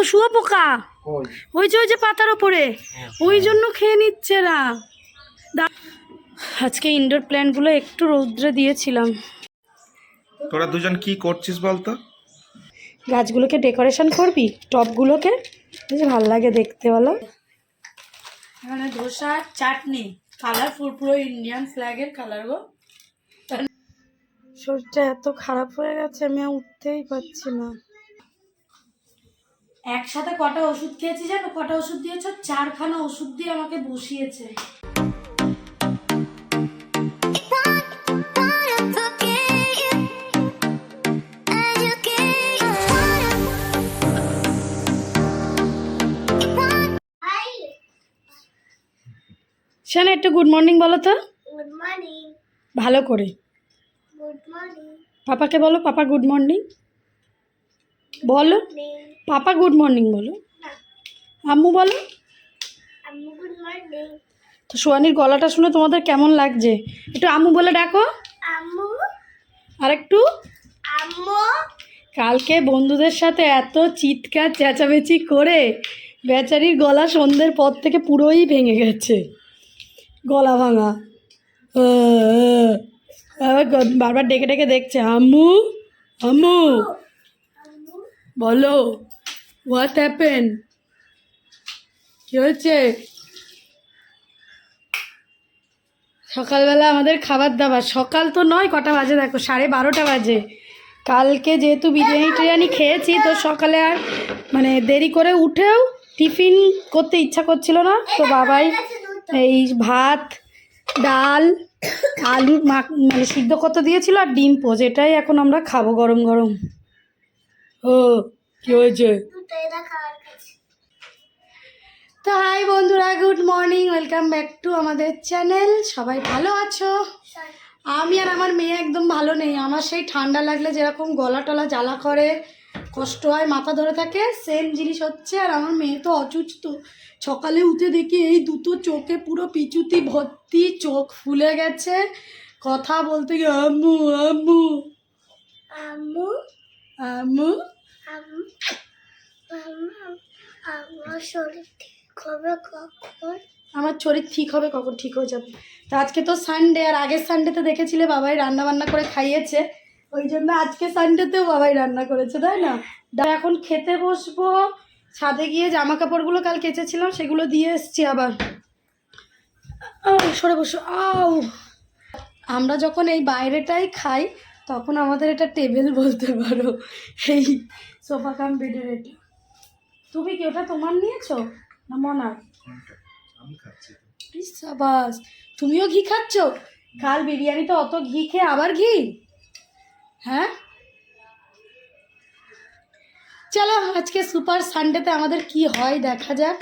দেখো শুয়া পোকা। ওই যে ওই যে পাতার ওপরে। ওই জন্য খেয়ে নিচ্ছে না। দা- আজকে ইনডোর প্ল্যান্টগুলো একটু রৌদ্রে দিয়েছিলাম। তোরা দুজন কি করছিস বলতো? গাছগুলোকে ডেকোরেশন করবি? টপগুলোকে বেশ ভালো লাগে দেখতে বলো। এখানে ধোসা চাটনি। কালারফুল পুরো ইন্ডিয়ান ফ্ল্যাগের কালার গো। শরীরটা এত খারাপ হয়ে গেছে আমি আর উঠতেই পারছি না। একসাথে কটা ওষুধ খেয়েছি জানো? কটা ওষুধ দিয়েছ? চারখানা ওষুধ দিয়ে আমাকে বসিয়েছে। শোনা একটু গুড মর্নিং বলো তো। গুড মর্নিং ভালো করে। গুড মর্নিং পাপাকে বলো পাপা গুড মর্নিং বলো। পাপা গুড মর্নিং বলো। আম্মু বলো। তো সোয়ানির গলাটা শুনে তোমাদের কেমন লাগছে? একটু আম্মু বলে ডাকো। আম্মু। আর একটু আম্মু। কালকে বন্ধুদের সাথে এত চিৎকার চেঁচামেচি করে বেচারির গলা সন্ধ্যের পর থেকে পুরোই ভেঙে গেছে। গলা ভাঙা। বারবার ডেকে ডেকে দেখছে আম্মু। আম্মু। বলো। হোয়াট হ্যাপেন কি হয়েছে? সকালবেলা আমাদের খাবার দাবার। সকাল তো নয়, কটা বাজে দেখো? সাড়ে বারোটা বাজে। কালকে যেহেতু বিরিয়ানি টিরিয়ানি খেয়েছি, তো সকালে আর মানে দেরি করে উঠেও টিফিন করতে ইচ্ছা করছিল না। তো বাবাই এই ভাত, ডাল, আলু মাখ মানে সিদ্ধ করতে দিয়েছিল আর ডিম পোজ। এটাই এখন আমরা খাব গরম গরম। ও, কি হয়েছে? তো হাই বন্ধুরা good morning welcome back to আমাদের চ্যানেল। সবাই ভালো আছো? আমি আর আমার মেয়ে একদম ভালো নেই। আমার সেই ঠান্ডা লাগলে যেরকম গলা টলা জ্বালা করে কষ্ট হয় মাথা ধরে থাকে সেম জিনিস হচ্ছে। আর আমার মেয়ে তো অসুস্থ। সকালে উঠে দেখি এই দুটো চোখে পুরো পিচুতি ভর্তি চোখ ফুলে গেছে। কথা বলতে গিয়ে আম্মু আম্মু। আম্মু? আম্মু? আম্মু। আমার শরীর ঠিক হবে কখন? ঠিক হয়ে যাবে। তো আজকে তো সানডে আর আগের সানডেতে দেখেছিলে বাবাই রান্না বান্না করে খাইয়েছে। ওই জন্য আজকে সানডেতেও বাবাই রান্না করেছে, তাই না? এখন খেতে বসবো। ছাদে গিয়ে জামা কাপড়গুলো কাল কেচেছিলাম সেগুলো দিয়ে এসছি আবার। সরে বসো। আউ। আমরা যখন এই বাইরেটাই খাই, তখন আমাদের এটা টেবিল বলতে পারো। এই সোফা কাম বেডের এটা। তুমি কি ওটা তোমার নিয়েছো? না মনার? আমি খাচ্ছি। সাবাস? তুমিও ঘি খাচ্ছ? কাল বিরিয়ানিতে অত ঘি খেয়ে আবার ঘি? হ্যাঁ? চলো আজকে সুপার সানডেতে আমাদের কি হয় দেখা যাক।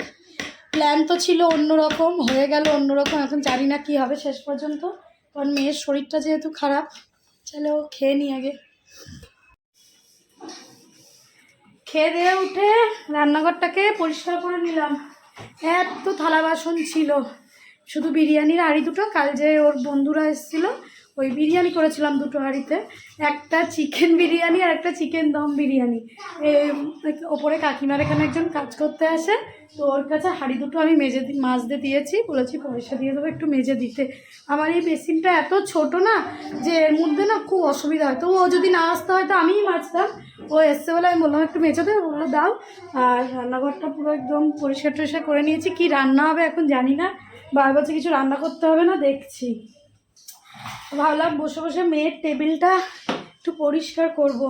প্ল্যান তো ছিল অন্যরকম হয়ে গেল অন্যরকম এখন জানি না কি হবে শেষ পর্যন্ত। কারণ মেয়ের শরীরটা যেহেতু খারাপ চলো খেয়ে নি আগে। খেয়ে উঠে রান্নাঘরটাকে পরিষ্কার করে নিলাম। এত থালা বাসন ছিল। শুধু বিরিয়ানির হাঁড়ি দুটো, কাল যে ওর বন্ধুরা এসেছিল, ওই বিরিয়ানি করেছিলাম দুটো হাঁড়িতে। একটা চিকেন বিরিয়ানি আর একটা চিকেন দম বিরিয়ানি। ওপরে কাকিমার এখানে একজন কাজ করতে আসে, তো ওর কাছে হাঁড়ি দুটো আমি মেজে মাজতে দিয়েছি। বলেছি, পয়সা দিয়ে দেবো একটু মেজে দিতে। আমার এই বেসিনটা এত ছোট না, যে এর মধ্যে না খুব অসুবিধা হয়। তো ও যদি না আসতে হয়, তো আমিই মাজতাম। ও এসছে বলে আমি বললাম, একটু মেজে ওগুলো দাও। আর রান্নাঘরটা পুরো একদম পরিষ্কার টরিষ্কার করে নিয়েছি। কি রান্না হবে এখন জানি না। বার বছর কিছু রান্না করতে হবে না, দেখছি। ভাবলাম বসে বসে মেয়ের টেবিলটা একটু পরিষ্কার করব।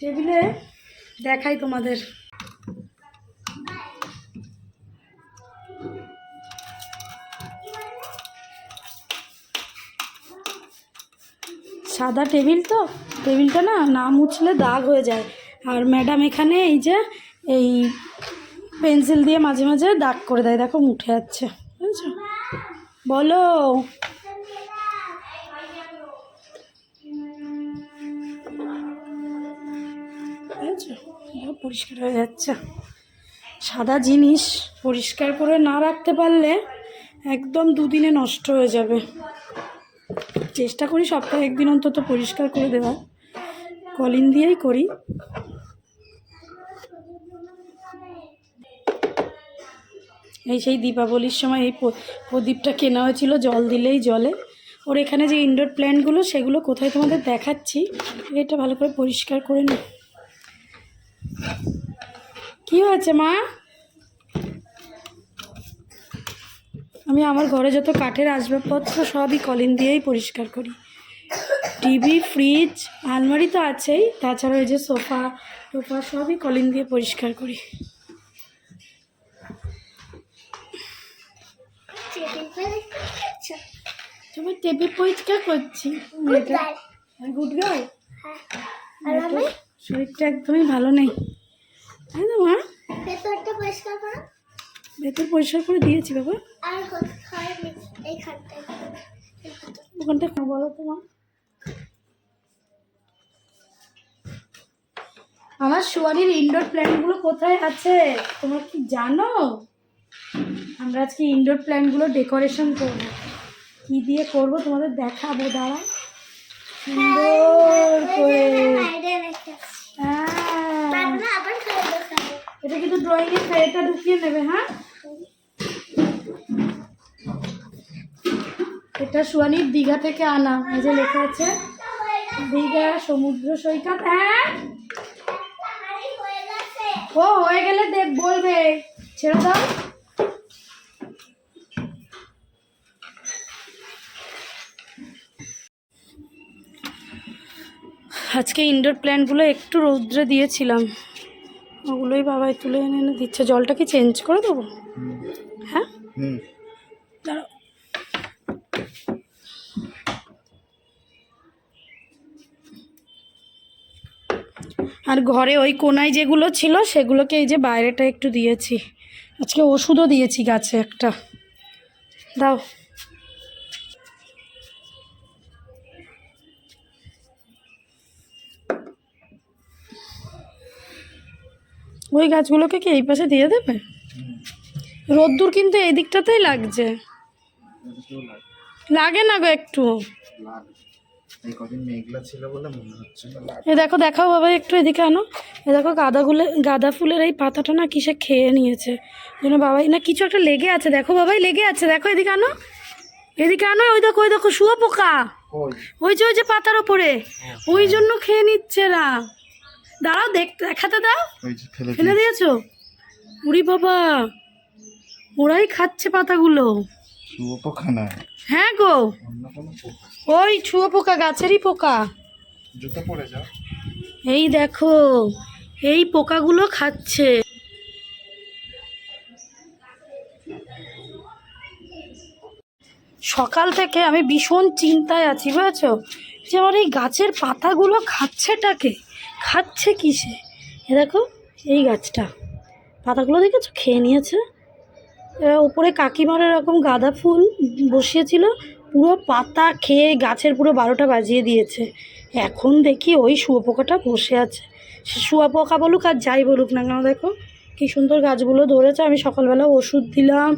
টেবিলে দেখাই তোমাদের। সাদা টেবিল তো, টেবিলটা না না মুছলে দাগ হয়ে যায়। আর ম্যাডাম এখানে এই যে, এই পেন্সিল দিয়ে মাঝে মাঝে দাগ করে দেয়। দেখো, উঠে যাচ্ছে। বুঝেছ? বলো। পরিষ্কার হয়ে যাচ্ছে। সাদা জিনিস পরিষ্কার করে না রাখতে পারলে একদম দুদিনে নষ্ট হয়ে যাবে। চেষ্টা করি সপ্তাহে একদিন অন্তত পরিষ্কার করে দেওয়া কলিন দিয়েই করি। এই সেই দীপাবলির সময় এই প্রদীপটা কেনা হয়েছিল জল দিলেই জলে। ওর এখানে যে ইনডোর প্ল্যান্টগুলো সেগুলো কোথায় তোমাদের দেখাচ্ছি। এটা ভালো করে পরিষ্কার করে নি। কি হয়েছে মা? আমি আমার ঘরে যত কাঠের আসবাবপত্র সবই কলিন দিয়েই পরিষ্কার করি। টিভি ফ্রিজ আলমারি তো আছেই তাছাড়া ওই যে সোফা টোফা সবই কলিন দিয়ে পরিষ্কার করি। তোমার টেবিল পরিষ্কার করছি। গুড গার্ল আর আমি? শরীরটা একদমই ভালো নেই। তাই না মা? পরিষ্কার করো। ভেতর পরিষ্কার করে দিয়েছি বাবা। ওখানটা বলো তো মা আমার শুয়ারির ইনডোর প্ল্যান্টগুলো কোথায় আছে? তোমরা কি জানো? আমরা আজকে ইনডোর প্ল্যান্টগুলো ডেকোরেশন করব। কি দিয়ে করব তোমাদের দেখাবো দাঁড়া সুন্দর করে হ্যাঁ। খাওয়া দেখাবো। এটা কিন্তু ড্রয়িংয়ের এর ঢুকিয়ে নেবে হ্যাঁ? এটা সুয়ানির দীঘা থেকে আনা। এই যে লেখা আছে, দীঘা সমুদ্র সৈকত। হ্যাঁ? ও, হয়ে গেলে দেখ বলবে। ছেড়ে দাও। আজকে ইনডোর প্ল্যান্টগুলো একটু রৌদ্রে দিয়েছিলাম। ওগুলোই বাবাই তুলে এনে এনে দিচ্ছে। জলটা কি চেঞ্জ করে দেবো? হুম। দাঁড়াও। আর ঘরে ওই কোনায় যেগুলো ছিল, সেগুলোকে এই যে বাইরেটা একটু দিয়েছি। আজকে ওষুধও দিয়েছি গাছে একটা। দাও। ওই গাছগুলোকে কি এই পাশে দিয়ে দেবে? রোদ্দুর কিন্তু এই দিকটাতেই লাগছে। লাগে না গো একটু। এ দেখো দেখাও বাবা একটু এদিকে আনো। এ দেখো গাঁদাগুলো গাঁদা ফুলের এই পাতাটা না কিসে খেয়ে নিয়েছে। যেন বাবাই না কিছু একটা লেগে আছে। দেখো বাবাই লেগে আছে। দেখো এদিকে আনো। এদিকে আনো ওই দেখো ওই দেখো শুয়া পোকা। ওই যে ওই যে পাতার ওপরে। ওই জন্য খেয়ে নিচ্ছে না। দাঁড়াও দেখ দেখাতে দাও। ফেলে দিয়েছ? উড়ি বাবা। ওরাই খাচ্ছে পাতাগুলো। শুয়োপোকা না? হ্যাঁ গো। ওই ছুয়ো পোকা গাছেরই পোকা। জুতো পরে যাও। এই দেখো এই পোকাগুলো খাচ্ছে। সকাল থেকে আমি ভীষণ চিন্তায় আছি বুঝেছ? যে আমার এই গাছের পাতাগুলো খাচ্ছেটাকে? খাচ্ছে কিসে? এ দেখো এই গাছটা। পাতাগুলো দেখেছ? খেয়ে নিয়েছে? এ ওপরে কাকিমার এরকম গাঁদা ফুল বসিয়েছিল, পুরো পাতা খেয়ে গাছের পুরো বারোটা বাজিয়ে দিয়েছে। এখন দেখি ওই শুয়োপোকাটা বসে আছে। সে শুয়োপোকা বলুক আর যাই বলুক না কেন দেখো, কী সুন্দর গাছগুলো ধরেছে। আমি সকালবেলা ওষুধ দিলাম,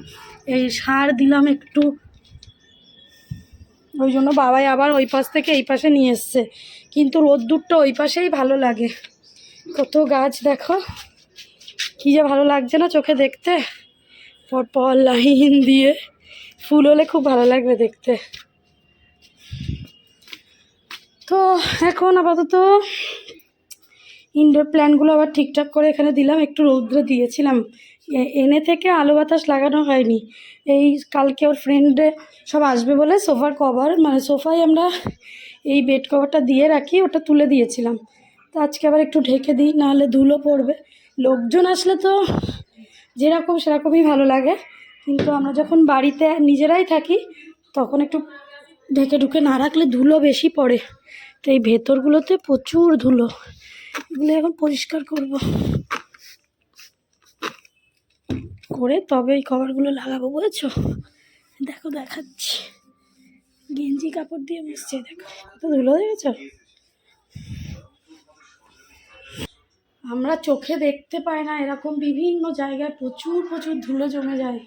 এই সার দিলাম একটু। ওই জন্য বাবাই আবার ওই পাশ থেকে এই পাশে নিয়ে এসছে। কিন্তু রোদ্দুরটা ওই পাশেই ভালো লাগে। কত গাছ দেখো, কী যে ভালো লাগছে না চোখে দেখতে। পর পর লাইন দিয়ে ফুল হলে খুব ভালো লাগবে দেখতে। তো এখন আপাতত ইনডোর প্ল্যান্টগুলো আবার ঠিকঠাক করে এখানে দিলাম। একটু রৌদ্র দিয়েছিলাম। এনে থেকে আলো বাতাস লাগানো হয়নি। এই কালকে ওর ফ্রেন্ডে সব আসবে বলে সোফার কভার মানে সোফায় আমরা এই বেড কভারটা দিয়ে রাখি, ওটা তুলে দিয়েছিলাম। তো আজকে আবার একটু ঢেকে দিই, নাহলে ধুলো পড়বে। লোকজন আসলে তো যেরকম সেরকমই ভালো লাগে। কিন্তু আমরা যখন বাড়িতে নিজেরাই থাকি, তখন একটু ঢেকে ঢুকে না রাখলে ধুলো বেশি পড়ে। তো এই ভেতরগুলোতে প্রচুর ধুলো। এগুলো এখন পরিষ্কার করব। করে তবে এই কভারগুলো লাগাবো, বুঝেছ? দেখো, দেখাচ্ছি। গেঞ্জি কাপড় দিয়ে বসছে দেখো। কত ধুলো, দেখেছ? আমরা চোখে দেখতে পাই না, এরকম বিভিন্ন জায়গায় প্রচুর প্রচুর ধুলো জমে যায়।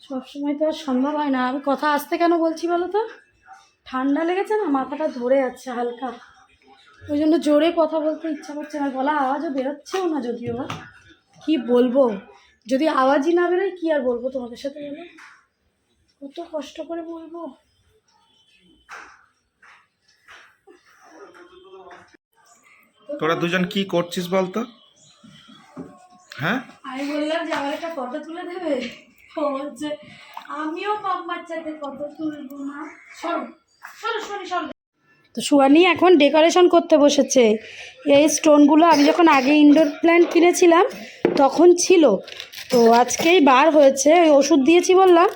সবসময় তো আর সম্ভব হয় না। আমি কথা আসতে কেন বলছি বলো তো? ঠান্ডা লেগেছে না? মাথাটা ধরে যাচ্ছে হালকা। ওই জন্য জোরে কথা বলতে ইচ্ছা করছে না। গলা আওয়াজও বেরোচ্ছেও না যদিও কি বলব? যদি আওয়াজই না বেরোয়, কী আর বলব তোমাদের সাথে বলো? কত কষ্ট করে বলব? তোরা দুজন কি করছিস বলতো? হ্যাঁ? আমি বললাম যে আমার একটা ফটো তুলে দেবে? ও হচ্ছে আমিও মাম্মার সাথে ফটো তুলবো না। সরো সরো সরি সরো। তো সুয়ানি এখন ডেকোরেশন করতে বসেছে। এই স্টোনগুলো আমি যখন আগে ইনডোর প্ল্যান্ট কিনেছিলাম তখন ছিল। তো আজকেই বার হয়েছে। ওই ওষুধ দিয়েছি বললাম।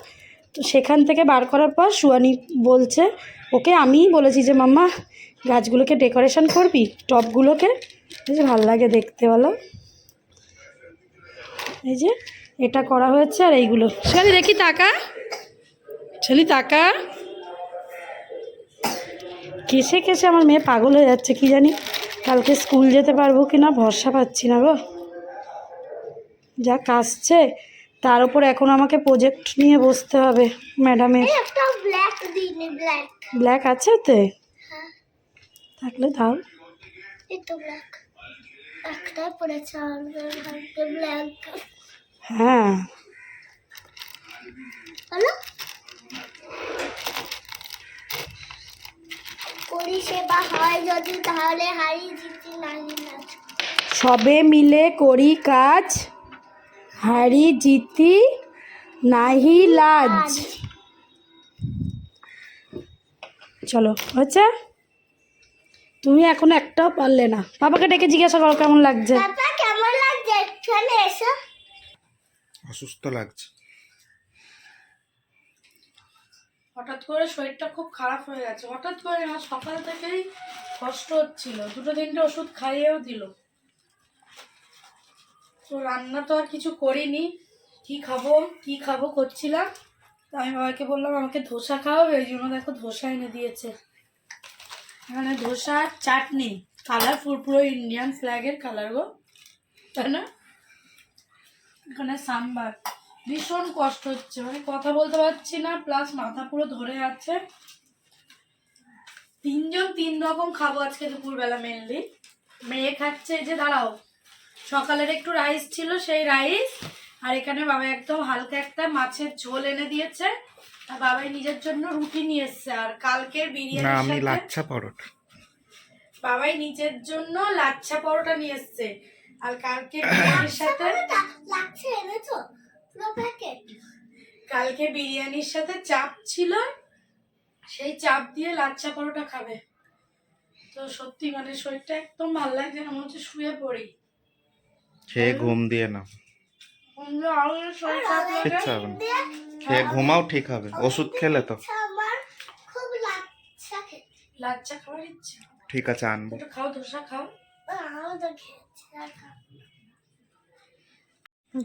তো সেখান থেকে বার করার পর সুয়ানি বলছে ওকে আমিই বলেছি যে মাম্মা গাছগুলোকে ডেকোরেশন করবি? টবগুলোকে? এই যে ভালো লাগে দেখতে বলো। এই যে এটা করা হয়েছে আর এইগুলো। ছেলে দেখি তাকা। ছেলে তাকা। কেসে কেসে আমার মেয়ে পাগল হয়ে যাচ্ছে কি জানি। কালকে স্কুল যেতে পারব কি না ভরসা পাচ্ছি না গো। যা কাশছে তার উপর এখন আমাকে প্রজেক্ট নিয়ে বসতে হবে ম্যাডামের ব্ল্যাক আছে হ্যাঁ থাকলে দাও। এই তো ব্ল্যাক একটাই পড়েছে আমাদের হাতে ব্ল্যাক হ্যাঁ। পরিষেবা হয় যদি তাহলে হারি জিতি নাহি নাচ। সবে মিলে করি কাজ হারি জিতি নাহি লাজ। চলো হচ্ছে তুমি এখন একটাও পারলে না। বাবাকে ডেকে জিজ্ঞাসা করো কেমন লাগছে। পাপা কেমন লাগছে? চলে এসো। অসুস্থ লাগছে। হঠাৎ করে শরীরটা খুব খারাপ হয়ে গেছে। হঠাৎ করে না সকাল থেকেই কষ্ট হচ্ছিল। দুটো তিনটে ওষুধ খাইয়েও দিল। তো রান্না তো আর কিছু করিনি। কি খাব কি খাব করছিলাম? তো আমি বাবাকে বললাম আমাকে ধোসা খাওয়াবে ওই জন্য দেখো ধোসা এনে দিয়েছে। এখানে ধোসা, চাটনি। কালারফুল পুরো ইন্ডিয়ান ফ্ল্যাগের কালার গো। তাই না? এখানে সাম্বার। ভীষণ কষ্ট হচ্ছে। মানে কথা বলতে পারছি না প্লাস মাথা পুরো ধরে আছে। তিনজন তিন রকম খাব আজকে দুপুরবেলা মেনলি মেয়ে খাচ্ছে যে দাঁড়াও। সকালের একটু রাইস ছিল, সেই রাইস আর এখানে বাবা একদম হালকা একটা মাছের ঝোল এনে দিয়েছে। আর বাবাই নিজের জন্য রুটি নিয়ে এসছে আর কালকের না আমি লাচ্ছা পরোটা। বাবাই নিজের জন্য লাচ্ছা পরোটা নিয়ে এসছে আর কালকে বিরিয়ানির সাথে লাগছে এনেছো? পুরো প্যাকেট কালকে বিরিয়ানির সাথে চাপ ছিল সেই চাপ দিয়ে লাচ্ছা পরোটা খাবে। তো সত্যি মানে শরীরটা একদম ভালো লাগছে না মনে হচ্ছে শুয়ে পড়ি। খেয়ে ঘুম দিয়ে না কিচ্ছু হবে না। খেয়ে ঘুমাও ঠিক হবে। ওষুধ খেলে তো। ঠিক আছে আনব।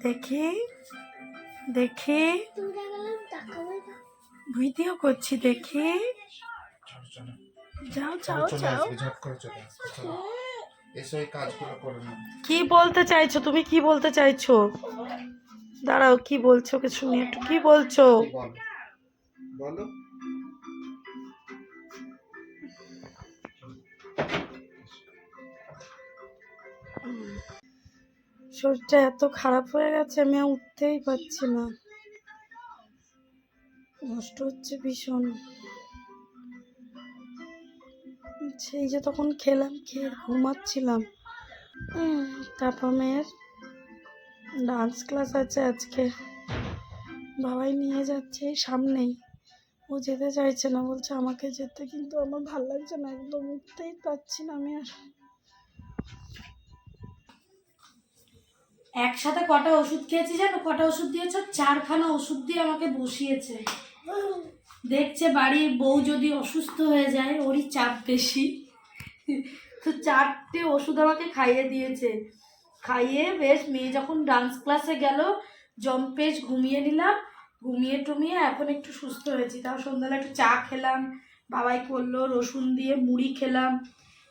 দেখি দেখি। ভিডিও করছি দেখি। যাও যাও যাও। এসো কাজগুলো করে নাও। কি বলতে চাইছো? তুমি কি বলতে চাইছো? দাঁড়াও কি বলছো ওকে শুনি একটু কি বলছো? বলো। বলো। শরীরটা এত খারাপ হয়ে গেছে আমি উঠতেই পারছি না। কষ্ট হচ্ছে ভীষণ। সেই যে তখন খেলাম, খেয়ে ঘুমাচ্ছিলাম। তারপর মেয়ের ডান্স ক্লাস আছে আজকে। বাবাই নিয়ে যাচ্ছে সামনেই। ও যেতে চাইছে না, বলছে আমাকে যেতে, কিন্তু আমার ভালো লাগছে না, একদম উঠতেই পারছি না আমি আর। একসাথে কটা ওষুধ খেয়েছি জানো? কটা ওষুধ দিয়েছ? চারখানা ওষুধ দিয়ে আমাকে বসিয়েছে। দেখছে বাড়ির বউ যদি অসুস্থ হয়ে যায়, ওরই চাপ বেশি। তো চারটে ওষুধ আমাকে খাইয়ে দিয়েছে। খাইয়ে বেশ, মেয়ে যখন ডান্স ক্লাসে গেল জম্পেশ ঘুমিয়ে নিলাম। ঘুমিয়ে টুমিয়ে এখন একটু সুস্থ হয়েছি। তাও সন্ধ্যাবেলা একটু চা খেলাম। বাবাই করল রসুন দিয়ে মুড়ি খেলাম।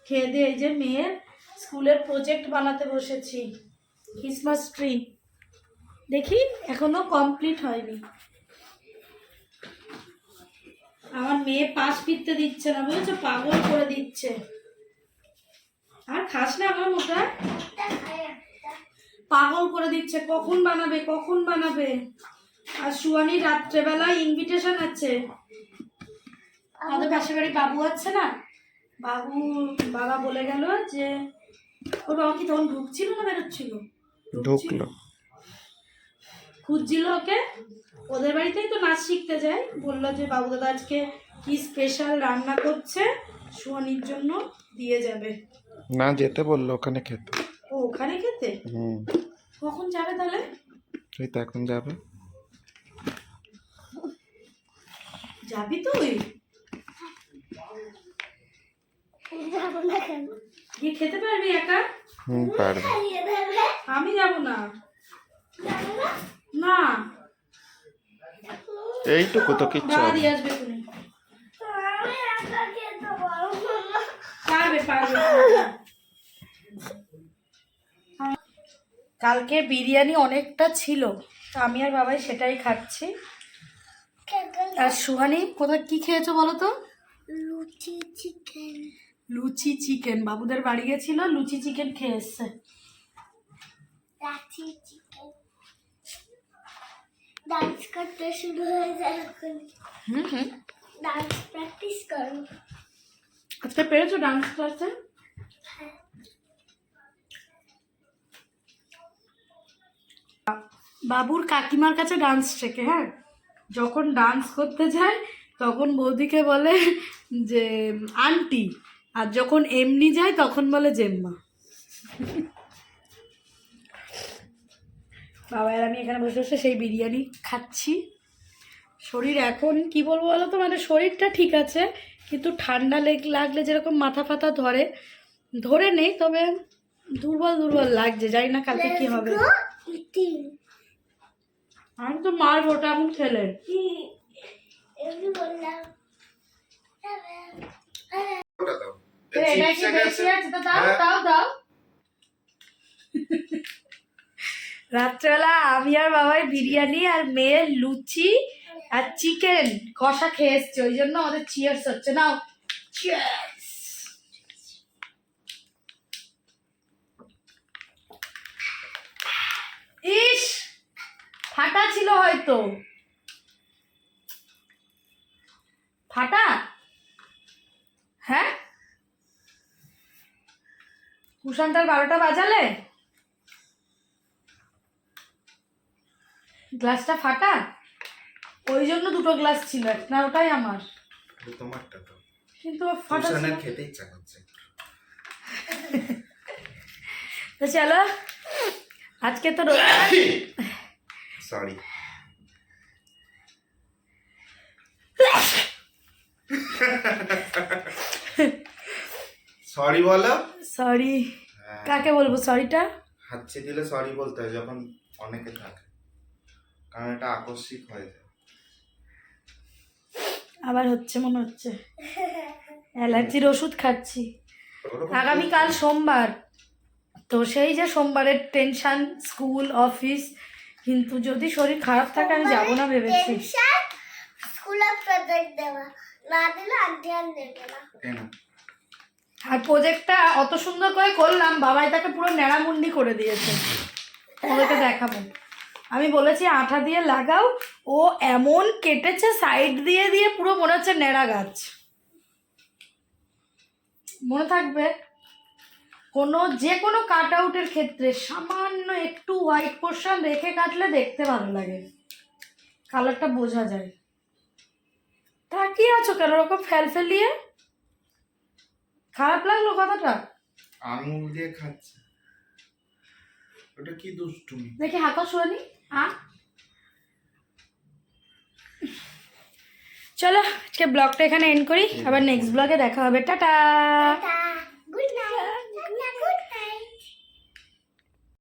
খেয়ে দিয়ে এই যে মেয়ের স্কুলের প্রজেক্ট বানাতে বসেছি। ক্রিসমাস ট্রি দেখি এখনও কমপ্লিট হয়নি। আমার মেয়ে পাশ ফিরতে দিচ্ছে না, বুঝেছ? পাগল করে দিচ্ছে। আর খাস না আমার মোটা। পাগল করে দিচ্ছে। কখন বানাবে কখন বানাবে? আর সুয়ানি রাত্রেবেলা ইনভিটেশন আছে। আমাদের পাশের বাড়ি বাবু আছে না? বাবু, বাবা বলে গেল যে ওর বাবা কি তখন ঢুকছিল না বেরোচ্ছিল? ঢুকলো। খুঁজছিল ওকে। ওদের বাড়িতেই তো নাচ শিখতে যায়। বলল যে বাবু দাদা আজকে কি স্পেশাল রান্না করছে? সুয়ানির জন্য দিয়ে যাবে। না যেতে বলল ওখানে খেতে। ও ওখানে খেতে? হুম। কখন যাবে তাহলে? তুই তো এখন যাবে। যাবি তুই? গিয়ে খেতে পারবি একা? হুম পারবে। আমি যাব না। যাব না। এইটুকু তো কিচ্ছু দাদা আসবে তুমি পারব কালকে বিরিয়ানি অনেকটা ছিল তো আমি আর বাবাই সেটাই খাচ্ছি। আর সুহানি কোথায় কি খেয়েছো বলো তো? লুচি চিকেন। লুচি চিকেন। বাবুদের বাড়ি গেছিল লুচি চিকেন খেয়ে এসছে। চিকেন। ডান্স করতে শুরু হয়ে যায় এখন। হুম হুম। ডান্স প্র্যাকটিস করো। আজকে পেরেছ ডান্স ক্লাসে বাবুর কাকিমার কাছে ডান্স শেখে হ্যাঁ? যখন ডান্স করতে যায় তখন বৌদিকে বলে যে আন্টি। আর যখন এমনি যায় তখন বলে জেম্মা। বাবা আর আমি এখানে বসে বসে সেই বিরিয়ানি খাচ্ছি। শরীর এখন কি বলব বলো তো? মানে শরীরটা ঠিক আছে কিন্তু ঠান্ডা লেগ লাগলে যেরকম মাথা ফাথা ধরে ধরে নেই তবে দুর্বল দুর্বল লাগছে। জানি না কালকে কি হবে। আমি তো মারবো ওটা এমন খেলে। এটা কি বেশি আছে? দাও দাও দাও। রাত্রেবেলা আমি আর বাবাই বিরিয়ানি আর মেয়ের লুচি আর চিকেন কষা খেয়ে এসছে ওই জন্য আমাদের চিয়ার্স হচ্ছে। চিয়ার্স ইস, ফাটা ছিল হয়তো। ফাটা? হ্যাঁ? কুশানটার বারোটা বাজালে? গ্লাসটা ফাটা? ওই জন্য দুটো গ্লাস ছিল একটা ওটাই আমার। তোমারটা তো। কিন্তু ফাটা। খেতে ইচ্ছা করছে। তো চলো আজকে তো রবিবার। সরি সরি বলো। সরি হ্যাঁ, কাকে বলব? সরিটা হাতছে দিলে সরি বলতে হয় যখন অনেকে থাকে। কারণ এটা আকস্মিক হয়ে যায়। আবার হচ্ছে মনে হচ্ছে। অ্যালার্জির ওষুধ খাচ্ছি। আগামীকাল সোমবার। তো সেই যে সোমবারের টেনশন স্কুল অফিস কিন্তু যদি শরীর খারাপ থাকে আমি যাব না ভেবেছি। টেনশন স্কুলে প্রজেক্ট দেওয়া। না দিলে আন্টি আর নেবে না। আর প্রজেক্টটা অত সুন্দর করে করলাম বাবাই তাকে পুরো ন্যাড়ামুন্ডি করে দিয়েছে। ওদেরকে দেখাবো। আমি বলেছি আঠা দিয়ে লাগাও ও এমন কেটেছে সাইড দিয়ে দিয়ে পুরো মনে হচ্ছে ন্যাড়া গাছ। মনে থাকবে কোনো যে কোনো কাট আউটের ক্ষেত্রে সামান্য একটু হোয়াইট পোর্শন রেখে কাটলে দেখতে ভালো লাগে। কালারটা বোঝা যায়। তা তাকিয়ে আছো কেন? ওরকম ফেল ফেলিয়ে? খারাপ লাগল কথাটা? আঙুল দিয়ে খাচ্ছে। ওটা কি দুষ্টুমি? দেখি হাঁকা শুয়ানি আ হ্যাঁ? চলো আজকে ব্লগটা এখানে এন্ড করি। আবার নেক্সট ব্লগে দেখা হবে। টাটা।